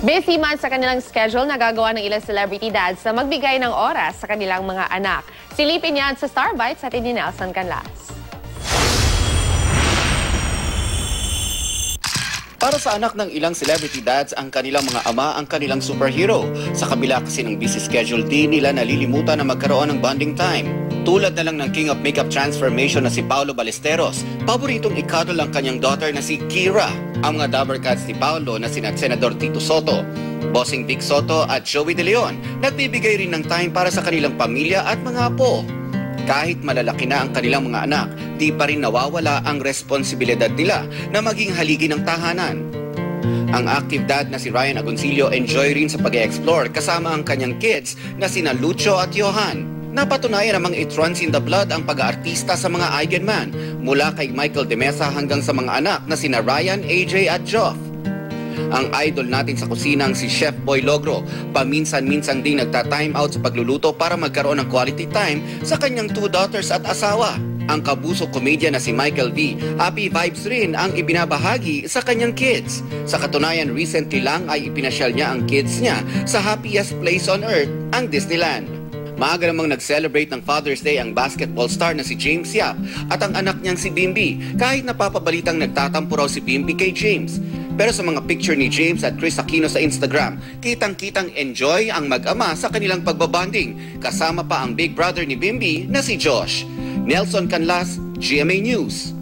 Busy man sa kanilang schedule, nagagawa ng ilang celebrity dads na magbigay ng oras sa kanilang mga anak. Silipin yan sa Star Bites at ni Nelson Canlas. Para sa anak ng ilang celebrity dads, ang kanilang mga ama ang kanilang superhero. Sa kabila kasi ng busy schedule, di nila nalilimutan na magkaroon ng bonding time. Tulad na lang ng King of Makeup Transformation na si Paolo Ballesteros, paboritong ikadol ang kanyang daughter na si Kira. Ang mga Dabber Cats ni Paolo na sina Senador Tito Soto, Bossing Vic Soto at Joey De Leon, nagbibigay rin ng time para sa kanilang pamilya at mga apo. Kahit malalaki na ang kanilang mga anak, di pa rin nawawala ang responsibilidad nila na maging haligi ng tahanan. Ang active dad na si Ryan Agoncillo enjoy rin sa pag-explore kasama ang kanyang kids na sina Lucho at Johan. Napatunayan namang it runs in the blood ang pag-aartista sa mga Eigenman mula kay Michael De Mesa hanggang sa mga anak na sina Ryan, AJ at Joff. Ang idol natin sa kusina ang si Chef Boy Logro. Paminsan-minsan ding nagta-time out sa pagluluto para magkaroon ng quality time sa kanyang two daughters at asawa. Ang kabuso komedya na si Michael V, happy vibes rin ang ibinabahagi sa kanyang kids. Sa katunayan, recently lang ay ipinasyal niya ang kids niya sa happiest place on earth, ang Disneyland. Maaga namang nag-celebrate ng Father's Day ang basketball star na si James Yap at ang anak niyang si Bimby kahit napapabalitang nagtatampo raw si Bimby kay James. Pero sa mga picture ni James at Chris Aquino sa Instagram, kitang-kitang enjoy ang mag-ama sa kanilang pagbabanding kasama pa ang big brother ni Bimby na si Josh. Nelson Canlas, GMA News.